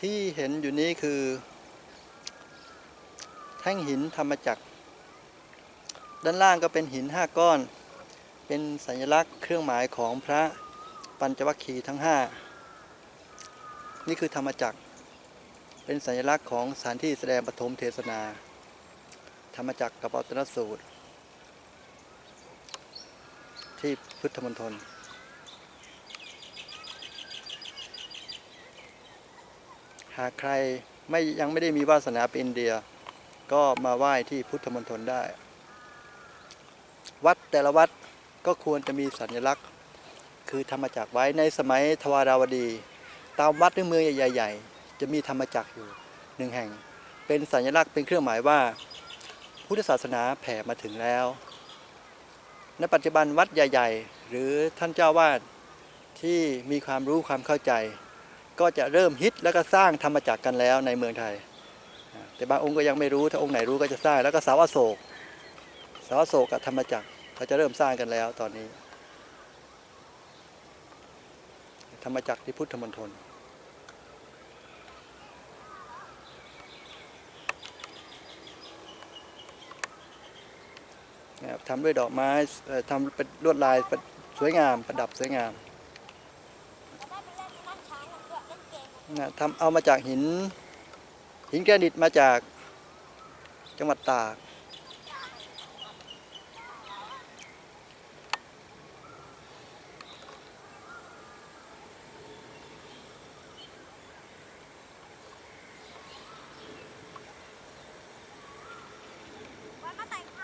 ที่เห็นอยู่นี้คือ แท่งหินธรรมจักร ด้านล่างก็เป็นหินห้าก้อน เป็นสัญลักษณ์เครื่องหมายของพระปัญจวัคคีย์ทั้งห้านี่คือธรรมจักร เป็นสัญลักษณ์ของสถานที่แสดงปฐมเทศนา ธรรมจักรกับปัตนสูตร ที่พุทธมณฑล หากใครไม่ยังไม่ได้มีวาสนาไปอินเดีย ก็มาไหว้ที่พุทธมณฑลได้ วัดแต่ละวัดก็ควรจะมีสัญลักษณ์ คือธรรมจักรไว้ในสมัยทวาราวดี ตามวัดในเมืองใหญ่ ๆ จะมีธรรมจักรอยู่หนึ่งแห่ง เป็นสัญลักษณ์เป็นเครื่องหมายว่า พุทธศาสนาแผ่มาถึงแล้ว ในปัจจุบันวัดใหญ่ ๆ หรือท่านเจ้าวาดที่มีความรู้ความเข้าใจ ก็จะเริ่มฮิตแล้วก็สร้างธรรมจักรกันแล้วในเมืองไทย แต่บางองค์ก็ยังไม่รู้ถ้าองค์ไหนรู้ก็จะสร้างแล้วก็สาวโศกสาวโศกกับธรรมจักรเขาจะเริ่มสร้างกันแล้วตอนนี้ ธรรมจักรที่พุทธมณฑลนทำด้วยดอกไม้ทำเป็นลวดลายสวยงามประดับสวยงาม นะทำเอามาจากหิน หินแกรนิตมาจากจังหวัดตากมาแต่งค่ะ